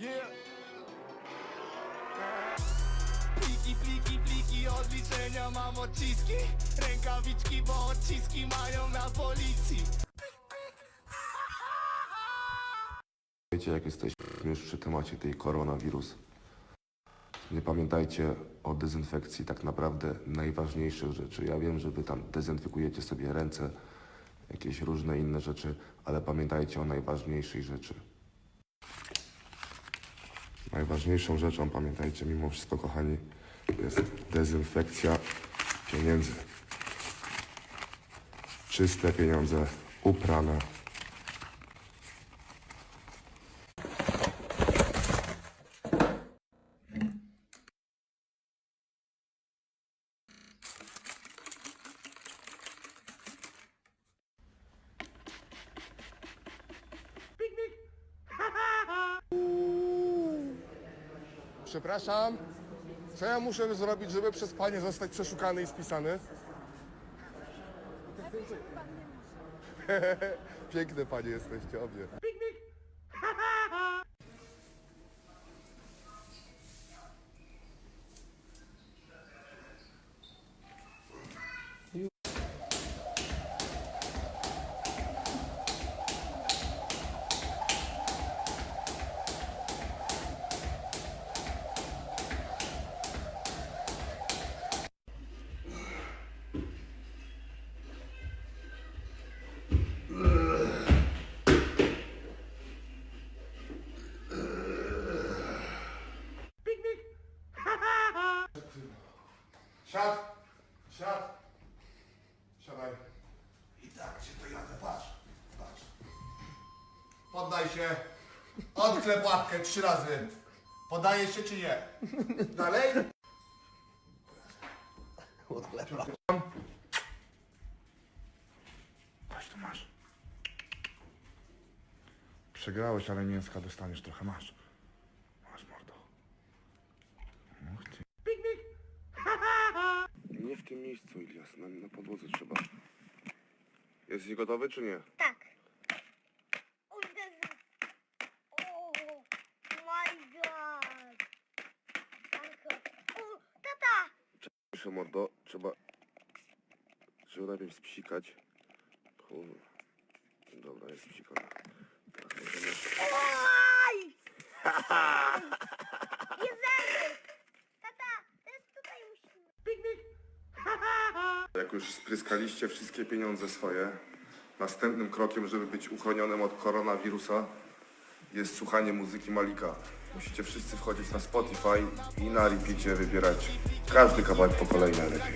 Pliki, pliki, pliki, odliczenia mam odciski Rękawiczki, bo odciski mają na policji Wiecie, jak jesteśmy już przy temacie tej koronawirus. Nie pamiętajcie o dezynfekcji tak naprawdę najważniejszych rzeczy. Ja wiem, że wy tam dezynfekujecie sobie ręce, jakieś różne inne rzeczy, ale pamiętajcie o najważniejszej rzeczy. Najważniejszą rzeczą, pamiętajcie mimo wszystko, kochani, jest dezynfekcja pieniędzy. Czyste pieniądze, uprane, Przepraszam, co ja muszę zrobić, żeby przez panie zostać przeszukany i spisany? Piękne panie jesteście, obie. Siad! Siad! Siadaj. I tak cię to jadę, patrz, patrz. Poddaj się. Odklep łapkę trzy razy. Podajesz się czy nie? Dalej? Chodź tu masz. Przegrałeś, ale mięska dostaniesz trochę. Masz, mordo. Och ty. Nie w tym miejscu, Ilias, na, na podłodze trzeba. Jest gotowy czy nie? Tak. Uderzył. Oh my god. O, tata! Proszę mordo, trzeba... Trzeba najpierw spsikać. Kurwa. Dobra, jest spsikana. Jak już spryskaliście wszystkie pieniądze swoje, następnym krokiem, żeby być uchronionym od koronawirusa, jest słuchanie muzyki Malika. Musicie wszyscy wchodzić na Spotify i na repeacie wybierać każdy kawałek po kolei najlepiej.